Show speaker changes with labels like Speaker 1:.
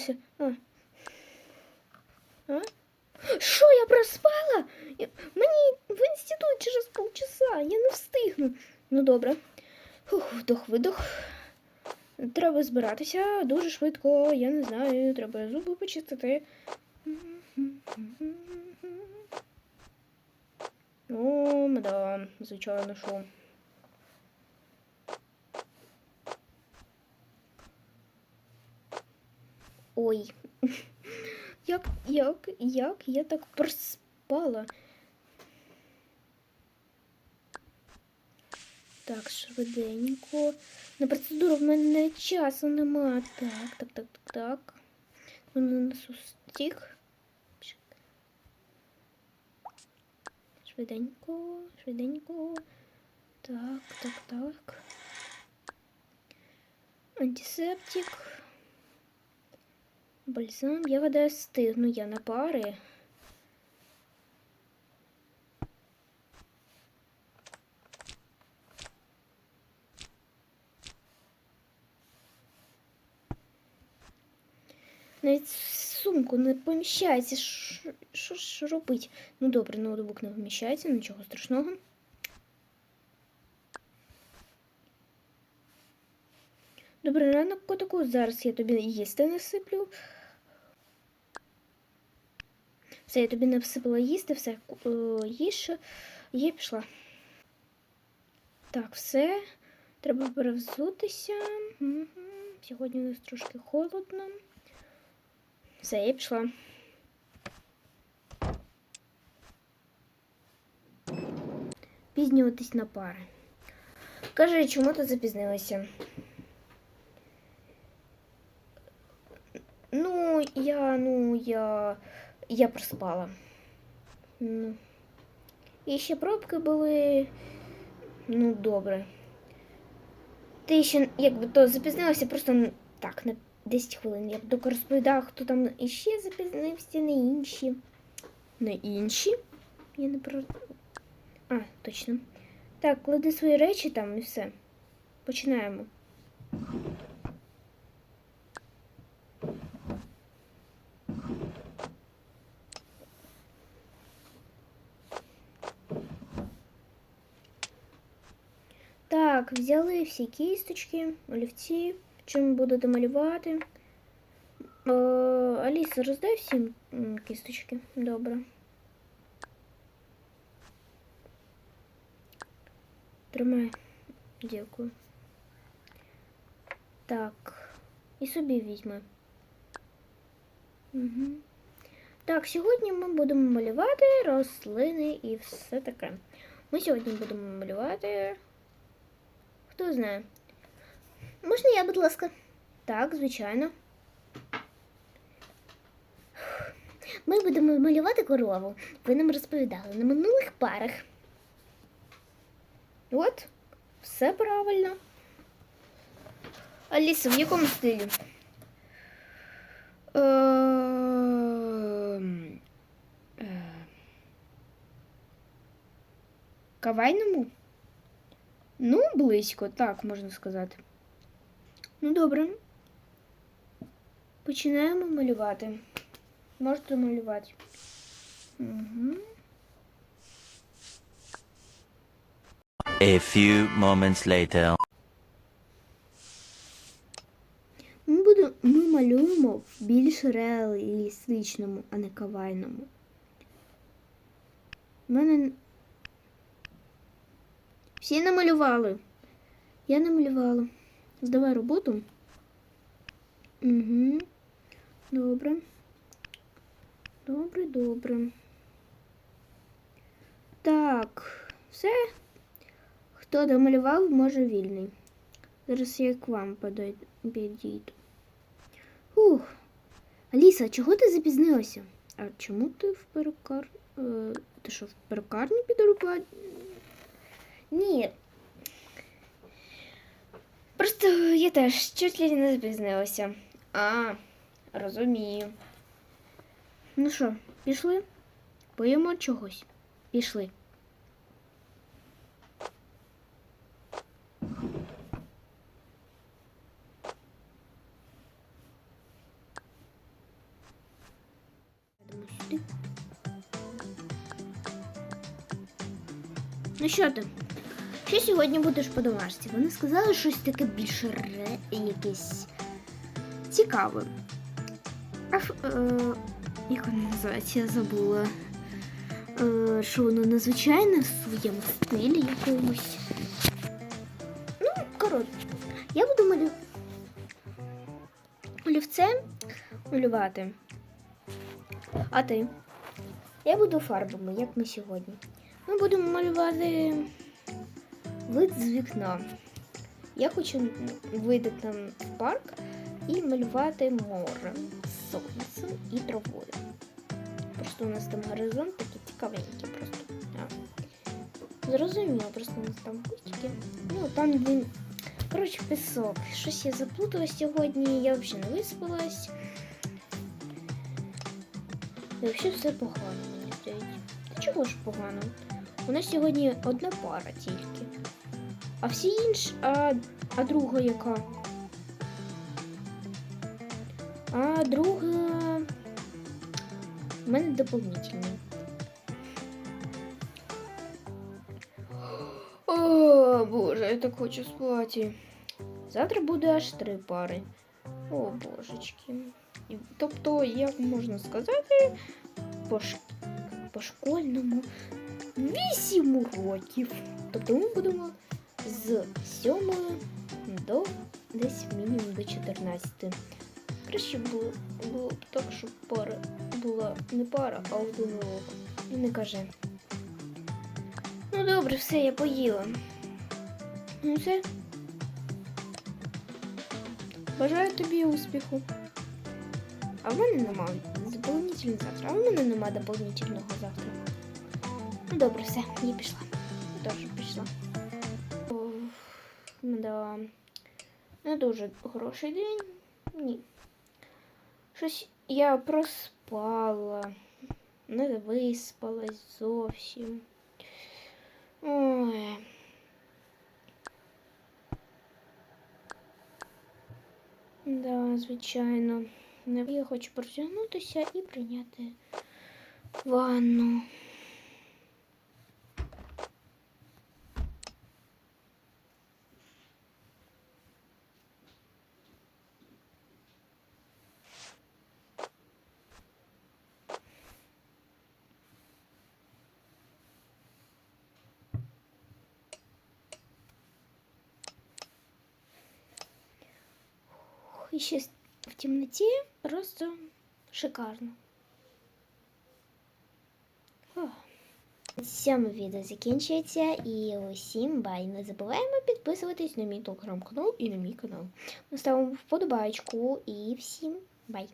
Speaker 1: сталося? Що я проспала? Я- Мені в інститут через полчаса, я не встигну. Ну добре. Вдох, видох. Треба збиратися дуже швидко, я не знаю, треба зуби почистити. О, да, звичайно, що. Ой. Як, як, як я так проспала? Так, швиденько. На процедуру в мене часу нема. Так, так, так, так, так. Мене несу стіг. Швиденько, швиденько. Так, так, так. Антисептик. Бальзам. Я гадаю, стигну я на пари. Навіть сумку не поміщається. Що- ж робить? Ну добре, ноутбук не вміщається, нічого страшного. Добрий ранок, котику. Зараз я тобі їсти насиплю. Все, я тобі насипала їсти, все, е, їж. Я пішла. Так, все. Треба перевзутися. Сьогодні у нас трошки холодно. Все, я пішла. Пізнюватись на пари. Кажи, чому ти запізнилася? Ну, я, ну, я. Я проспала. Ну. І ще пробки були. Ну, добре. Ти ще, якби то запізнилася просто н- так, на 10 хвилин. Я б доки розповідала, хто там іще запізнився, не інші. Не інші? Я не про. А, точно. Так, клади свої речі там і все. Починаємо. Взяли всі кісточки, олівці, чим будете малювати. Е, Аліса, роздай всім кісточки. Добре. Тримай. Дякую. Так. І собі візьми. Угу. Так, сьогодні ми будемо малювати рослини і все таке. Ми сьогодні будемо малювати. Хто знає? Можна я, будь ласка? Так, звичайно. Ми будемо малювати корову. Ви нам розповідали на минулих парах. От, все правильно. Аліса, в якому стилі? Ем, е, Кавайному? Ну, близько, так можна сказати. Ну, добре. Починаємо малювати. Можете малювати. Угу.
Speaker 2: A few moments later.
Speaker 1: Ми, будемо, ми малюємо в більш реалістичному, а не кавайному. У мене всі намалювали. Я намалювала. Здавай роботу. Угу. Добре. Добре, добре. Так, все. Хто домалював, може вільний. Зараз я к вам підійду. Ух. Аліса, чого ти запізнилася? А чому ти в перукар... Е, ти що, в перукарні підрукла? Ні. Просто я теж чуть ли не запізнилася. А, розумію. Ну що, пішли? Поїмо чогось. Пішли. Ну що ти? Що сьогодні будеш по домашці? Вони сказали щось таке більш ре... якесь цікаве. А ф- е... як воно називається? Я забула. Е, що воно надзвичайне в своєму стилі якомусь. Ну, коротше, я буду малю... олівцем малювати. А ти? Я буду фарбами, як ми сьогодні. Ми будемо малювати вид з вікна. Я хочу вийти там в парк і малювати море з сонцем і травою. Просто у нас там горизонт такий цікавенький просто. А. Зрозуміло, просто у нас там кустики. Ну, там він. Коротше, пісок. Щось я заплуталась сьогодні, я взагалі не виспалась. І взагалі все погано, мені здається. Та чого ж погано? У нас сьогодні одна пара тільки. А всі інші, а, а друга яка? А друга. У мене доповнительний. О, боже, я так хочу спати. Завтра буде аж три пари. О, божечки. Тобто, як можна сказати, по, ш... по школьному 8 років. Тобто ми будемо з 7 до десь мінімум до 14. Краще було, було б так, щоб пара була не пара, а один урок. І не каже. Ну добре, все, я поїла. Ну все. Бажаю тобі успіху. А в мене нема доповнительного завтра. А в мене нема доповнительного завтра. Ну добре, все, я пішла. Я пішла. О. Не дуже хороший день. Ні. Щось я проспала. Не виспалась зовсім. Ой. Да, звичайно. Я хочу протягнутися і прийняти ванну. І ще в темноті просто шикарно. Ох. Сьоме відео закінчується і усім бай. Не забуваємо підписуватись на мій телеграм-канал і на мій канал. Ми ставимо вподобайку і всім бай.